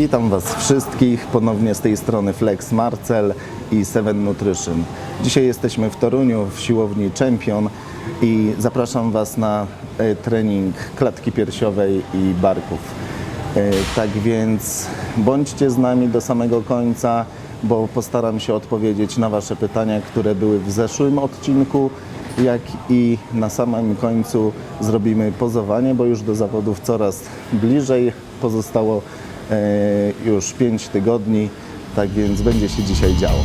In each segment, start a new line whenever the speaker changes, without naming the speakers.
Witam Was wszystkich ponownie z tej strony Flex Marcel i Seven Nutrition. Dzisiaj jesteśmy w Toruniu w siłowni Champion i zapraszam Was na e, trening klatki piersiowej i barków. E, Tak więc bądźcie z nami do samego końca, bo postaram się odpowiedzieć na Wasze pytania, które były w zeszłym odcinku, jak i na samym końcu zrobimy pozowanie, bo już do zawodów coraz bliżej. Pozostało już 5 tygodni, tak więc będzie się dzisiaj działo.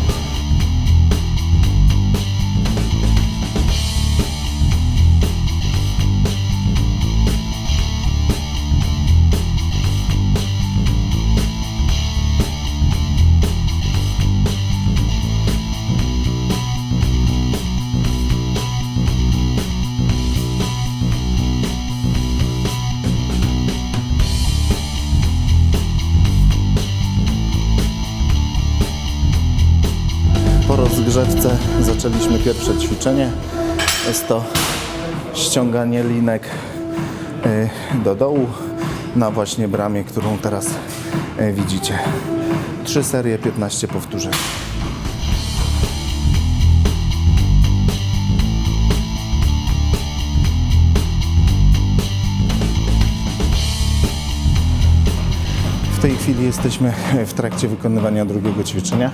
Zaczęliśmy pierwsze ćwiczenie. Jest to ściąganie linek y, do dołu na właśnie bramie, którą teraz y, widzicie. Trzy serie, 15 powtórzeń. W tej chwili jesteśmy w trakcie wykonywania drugiego ćwiczenia.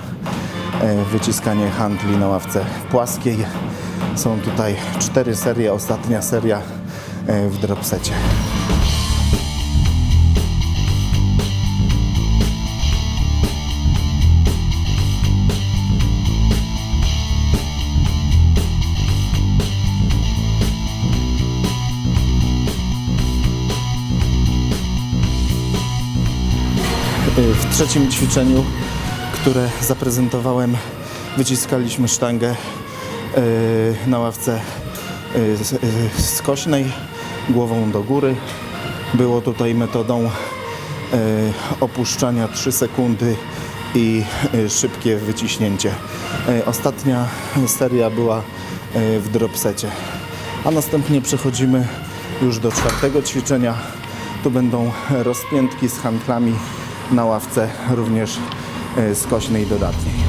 E, Wyciskanie handli na ławce płaskiej. Są tutaj cztery serie, ostatnia seria e, w dropsecie. W trzecim ćwiczeniu, które zaprezentowałem, wyciskaliśmy sztangę e, na ławce e, s- e, skośnej, głową do góry. Było tutaj metodą e, opuszczania 3 sekundy i e, szybkie wyciśnięcie. E, Ostatnia seria była e, w dropsecie. A następnie przechodzimy już do czwartego ćwiczenia. Tu będą rozpiętki z handlami na ławce, również e, skośnej dodatniej.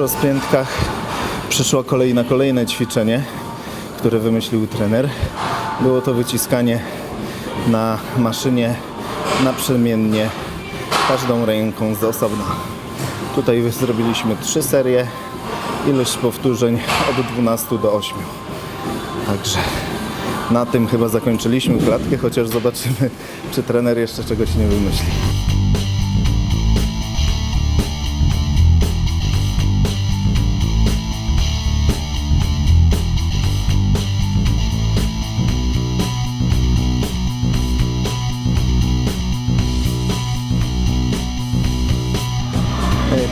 Rozpiętkach przyszła kolej na kolejne ćwiczenie, które wymyślił trener. Było to wyciskanie na maszynie naprzemiennie każdą ręką z osobna. Tutaj zrobiliśmy trzy serie, ilość powtórzeń od 12 do 8. Także na tym chyba zakończyliśmy klatkę, chociaż zobaczymy, czy trener jeszcze czegoś nie wymyśli.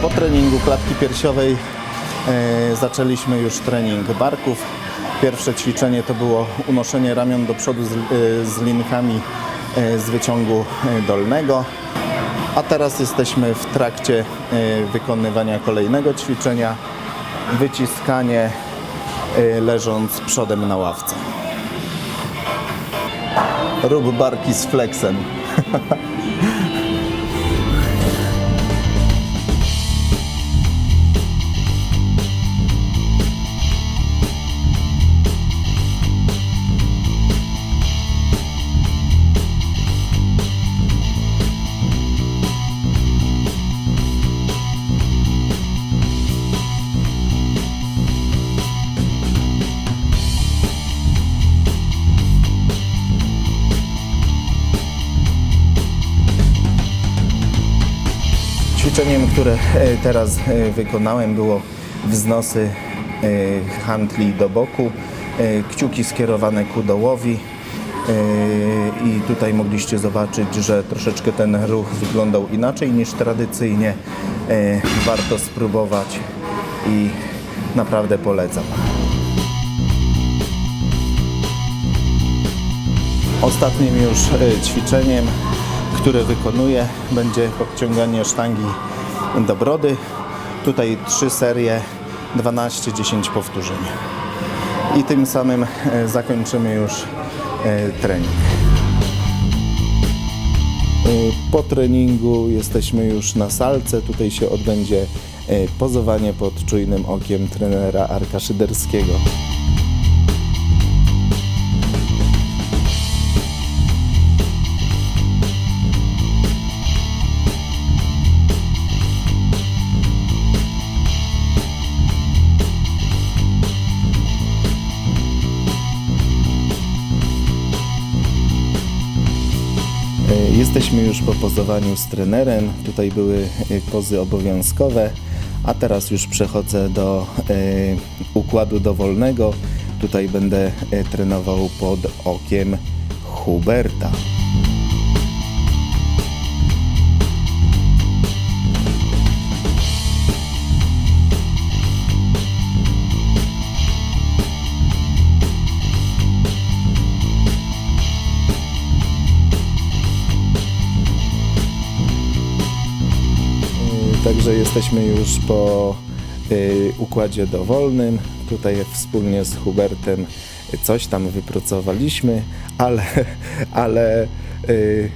Po treningu klatki piersiowej e, zaczęliśmy już trening barków. Pierwsze ćwiczenie to było unoszenie ramion do przodu z, e, linkami e, z wyciągu dolnego. A teraz jesteśmy w trakcie wykonywania kolejnego ćwiczenia. Wyciskanie leżąc przodem na ławce. Rób barki z flexem. Ćwiczeniem, które e, teraz e, wykonałem było wznosy e, handli do boku, kciuki skierowane ku dołowi i tutaj mogliście zobaczyć, że troszeczkę ten ruch wyglądał inaczej niż tradycyjnie. Warto spróbować i naprawdę polecam. Ostatnim już ćwiczeniem, które wykonuję, będzie podciąganie sztangi do brody. Tutaj trzy serie, 12-10 powtórzeń. I tym samym e, zakończymy już e, trening. E, Po treningu jesteśmy już na salce. Tutaj się odbędzie pozowanie pod czujnym okiem trenera Arka Szyderskiego. Jesteśmy już po pozowaniu z trenerem. Tutaj były e, pozy obowiązkowe, a teraz już przechodzę do e, układu dowolnego. Tutaj będę e, trenował pod okiem Huberta. Także jesteśmy już po y, układzie dowolnym. Tutaj wspólnie z Hubertem coś tam wypracowaliśmy, ale, ale y,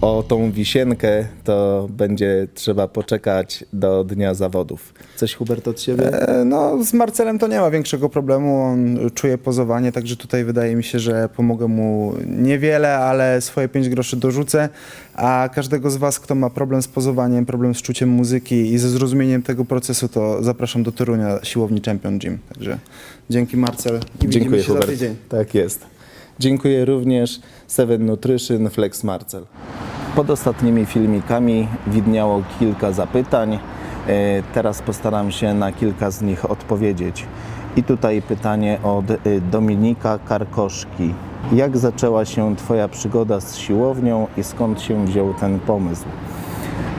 o tą wisienkę to będzie trzeba poczekać do dnia zawodów. Coś Hubert od siebie?
E, No, z Marcelem to nie ma większego problemu. On czuje pozowanie, także tutaj wydaje mi się, że pomogę mu niewiele, ale swoje 5 groszy dorzucę. A każdego z Was, kto ma problem z pozowaniem, problem z czuciem muzyki i ze zrozumieniem tego procesu, to zapraszam do Torunia siłowni Champion Gym. Także dzięki Marcel i widzimy
Dziękuję
się
Hubert.
za tydzień.
Tak jest. Dziękuję również Seven Nutrition Flex Marcel. Pod ostatnimi filmikami widniało kilka zapytań. E, Teraz postaram się na kilka z nich odpowiedzieć. I tutaj pytanie od y, Dominika Karkoszki. Jak zaczęła się Twoja przygoda z siłownią i skąd się wziął ten pomysł?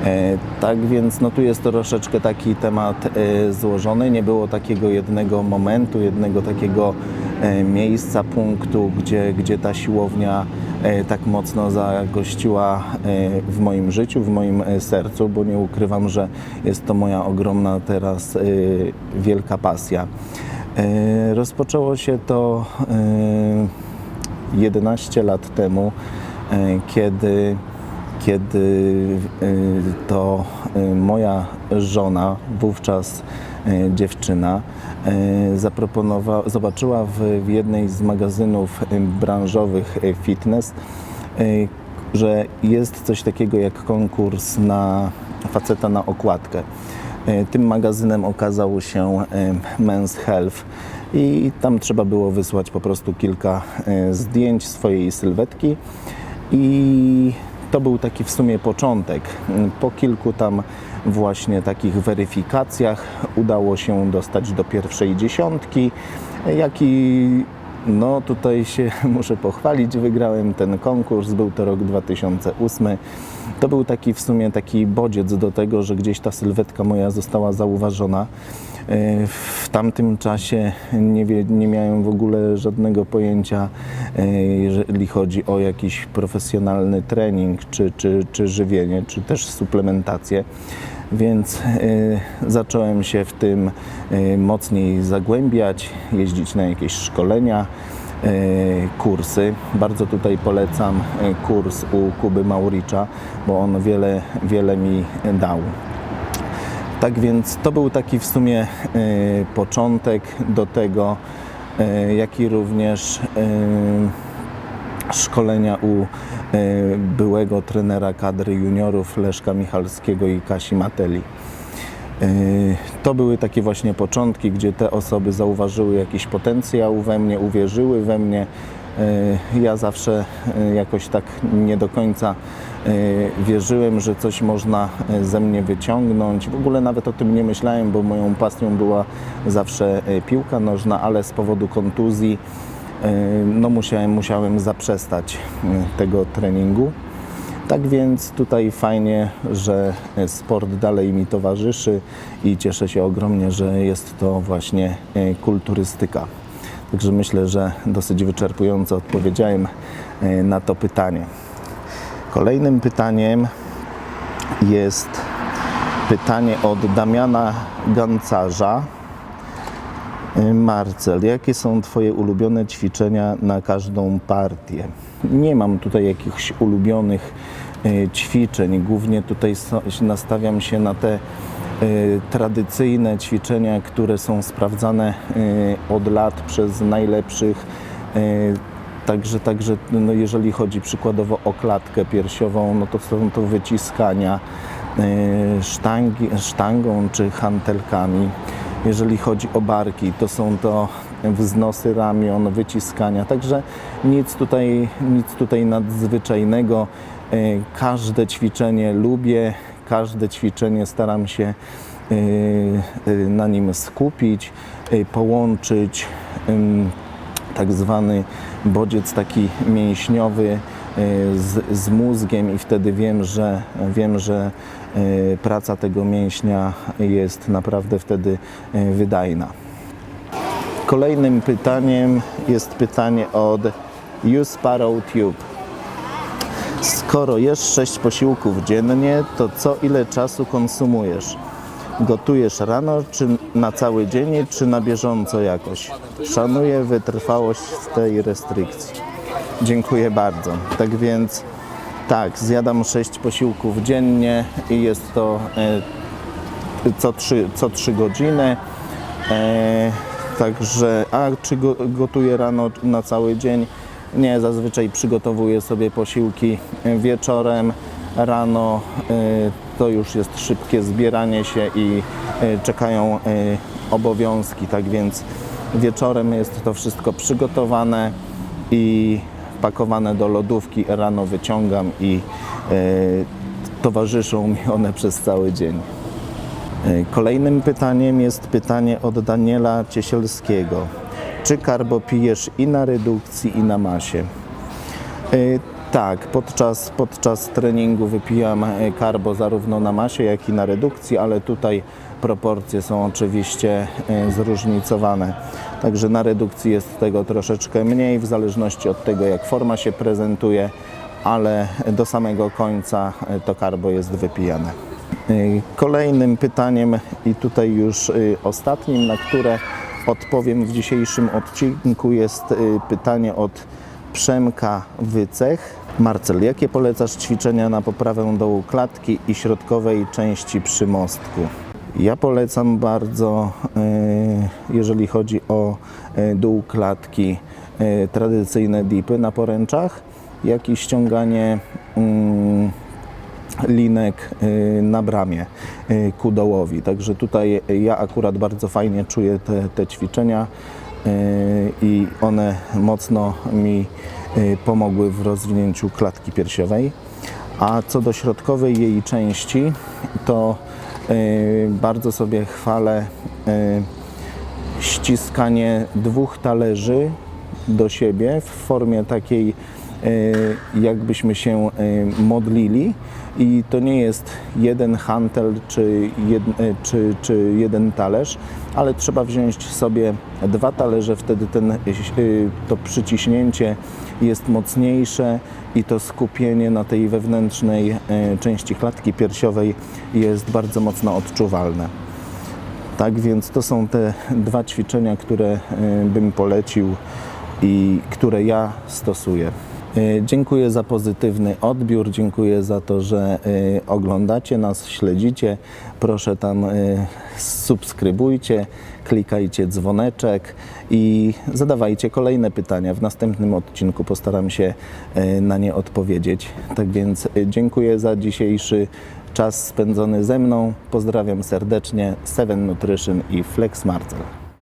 E, Tak więc no tu jest troszeczkę taki temat e, złożony. Nie było takiego jednego momentu, jednego takiego e, miejsca, punktu, gdzie, gdzie ta siłownia e, tak mocno zagościła e, w moim życiu, w moim e, sercu, bo nie ukrywam, że jest to moja ogromna teraz e, wielka pasja. E, Rozpoczęło się to e, 11 lat temu, e, kiedy kiedy to moja żona, wówczas dziewczyna, y, zaproponowała, zobaczyła w, jednej z magazynów y, branżowych fitness, że jest coś takiego jak konkurs na faceta na okładkę. Tym magazynem okazał się Men's Health i tam trzeba było wysłać po prostu kilka zdjęć swojej sylwetki i to był taki w sumie początek. Po kilku tam właśnie takich weryfikacjach udało się dostać do pierwszej dziesiątki, jak i no tutaj się muszę pochwalić, wygrałem ten konkurs, był to rok 2008. To był taki w sumie taki bodziec do tego, że gdzieś ta sylwetka moja została zauważona. W tamtym czasie nie, wie, nie miałem w ogóle żadnego pojęcia, e, jeżeli chodzi o jakiś profesjonalny trening, czy, czy, czy żywienie, czy też suplementację. Więc e, zacząłem się w tym e, mocniej zagłębiać, jeździć na jakieś szkolenia, e, kursy. Bardzo tutaj polecam kurs u Kuby Mauricza, bo on wiele, wiele mi dał. Tak więc to był taki w sumie e, początek do tego, e, jak i również e, szkolenia u byłego trenera kadry juniorów Leszka Michalskiego i Kasi Mateli. To były takie właśnie początki, gdzie te osoby zauważyły jakiś potencjał we mnie, uwierzyły we mnie Ja zawsze e, jakoś tak nie do końca e, wierzyłem, że coś można e, ze mnie wyciągnąć. W ogóle nawet o tym nie myślałem, bo moją pasją była zawsze e, piłka nożna, ale z powodu kontuzji e, no musiałem, musiałem zaprzestać e, tego treningu. Tak więc tutaj fajnie, że sport dalej mi towarzyszy i cieszę się ogromnie, że jest to właśnie e, kulturystyka. Także myślę, że dosyć wyczerpująco odpowiedziałem e, na to pytanie. Kolejnym pytaniem jest pytanie od Damiana Gancarza. E, Marcel, jakie są Twoje ulubione ćwiczenia na każdą partię? Nie mam tutaj jakichś ulubionych e, ćwiczeń. Głównie tutaj nastawiam się na te tradycyjne ćwiczenia, które są sprawdzane e, od lat przez najlepszych. e, Także, także no jeżeli chodzi przykładowo o klatkę piersiową, no to są to wyciskania sztangi, sztangą czy hantelkami. Jeżeli chodzi o barki, to są to wznosy ramion, wyciskania. Także nic tutaj, nic tutaj nadzwyczajnego. Każde ćwiczenie lubię, każde ćwiczenie staram się e, e, na nim skupić, e, połączyć tak zwany bodziec taki mięśniowy z, z mózgiem i wtedy wiem, że, wiem, że praca tego mięśnia jest naprawdę wtedy wydajna. Kolejnym pytaniem jest pytanie od You Sparrow Tube. Skoro jesz 6 posiłków dziennie, to co ile czasu konsumujesz? Gotujesz rano, czy na cały dzień, czy na bieżąco jakoś? Szanuję wytrwałość tej restrykcji. Dziękuję bardzo. Tak więc, tak, zjadam 6 posiłków dziennie i jest to e, co 3, co 3 godziny. E, także, a czy go, gotuję rano na cały dzień? Nie, zazwyczaj przygotowuję sobie posiłki e, wieczorem, rano e, to już jest szybkie zbieranie się i e, czekają obowiązki, tak więc wieczorem jest to wszystko przygotowane i pakowane do lodówki, rano wyciągam i towarzyszą mi one przez cały dzień. Kolejnym pytaniem jest pytanie od Daniela Ciesielskiego. Czy karbo pijesz i na redukcji, i na masie? E, Tak, podczas, podczas treningu wypijam e, karbo zarówno na masie, jak i na redukcji, ale tutaj proporcje są oczywiście e, zróżnicowane. Także na redukcji jest tego troszeczkę mniej, w zależności od tego, jak forma się prezentuje, ale do samego końca to karbo jest wypijane. Kolejnym pytaniem i tutaj już ostatnim, na które odpowiem w dzisiejszym odcinku jest y, pytanie od Przemka Wycech. Marcel, jakie polecasz ćwiczenia na poprawę dołu klatki i środkowej części przymostku? Ja polecam bardzo, y, jeżeli chodzi o y, dół klatki, tradycyjne dipy na poręczach, jak i ściąganie mm, linek y, na bramie y, ku dołowi. Także tutaj ja akurat bardzo fajnie czuję te, te ćwiczenia y, i one mocno mi pomogły w rozwinięciu klatki piersiowej. A co do środkowej jej części, to bardzo sobie chwalę ściskanie dwóch talerzy do siebie w formie takiej, jakbyśmy się e, modlili. I to nie jest jeden hantel czy, jed, e, czy, czy jeden talerz, ale trzeba wziąć sobie dwa talerze, wtedy ten, e, to przyciśnięcie jest mocniejsze i to skupienie na tej wewnętrznej e, części klatki piersiowej jest bardzo mocno odczuwalne. Tak więc to są te dwa ćwiczenia, które e, bym polecił i które ja stosuję. E, Dziękuję za pozytywny odbiór, dziękuję za to, że e, oglądacie nas, śledzicie. Proszę tam e, subskrybujcie, klikajcie dzwoneczek i zadawajcie kolejne pytania. W następnym odcinku postaram się na nie odpowiedzieć. Tak więc dziękuję za dzisiejszy czas spędzony ze mną. Pozdrawiam serdecznie. Seven Nutrition i Flex Marcel.